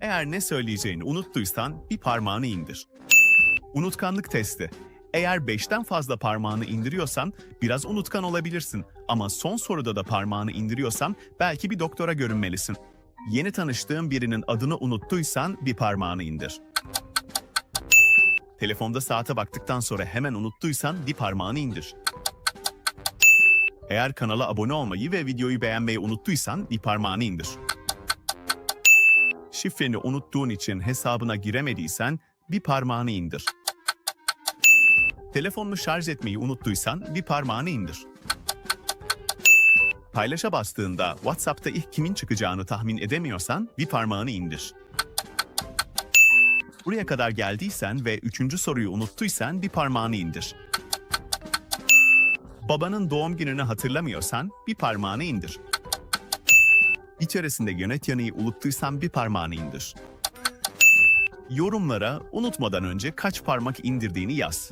Eğer ne söyleyeceğini unuttuysan bir parmağını indir. Unutkanlık testi. Eğer 5'ten fazla parmağını indiriyorsan biraz unutkan olabilirsin ama son soruda da parmağını indiriyorsan belki bir doktora görünmelisin. Yeni tanıştığın birinin adını unuttuysan bir parmağını indir. Telefonda saate baktıktan sonra hemen unuttuysan bir parmağını indir. Eğer kanala abone olmayı ve videoyu beğenmeyi unuttuysan bir parmağını indir. Şifreni unuttuğun için hesabına giremediysen bir parmağını indir. Telefonunu şarj etmeyi unuttuysan bir parmağını indir. Paylaşa bastığında WhatsApp'ta ilk kimin çıkacağını tahmin edemiyorsan bir parmağını indir. Buraya kadar geldiysen ve üçüncü soruyu unuttuysan bir parmağını indir. Babanın doğum gününü hatırlamıyorsan bir parmağını indir. İçerisinde yönet yanıyı unuttuysan bir parmağını indir. Yorumlara unutmadan önce kaç parmak indirdiğini yaz.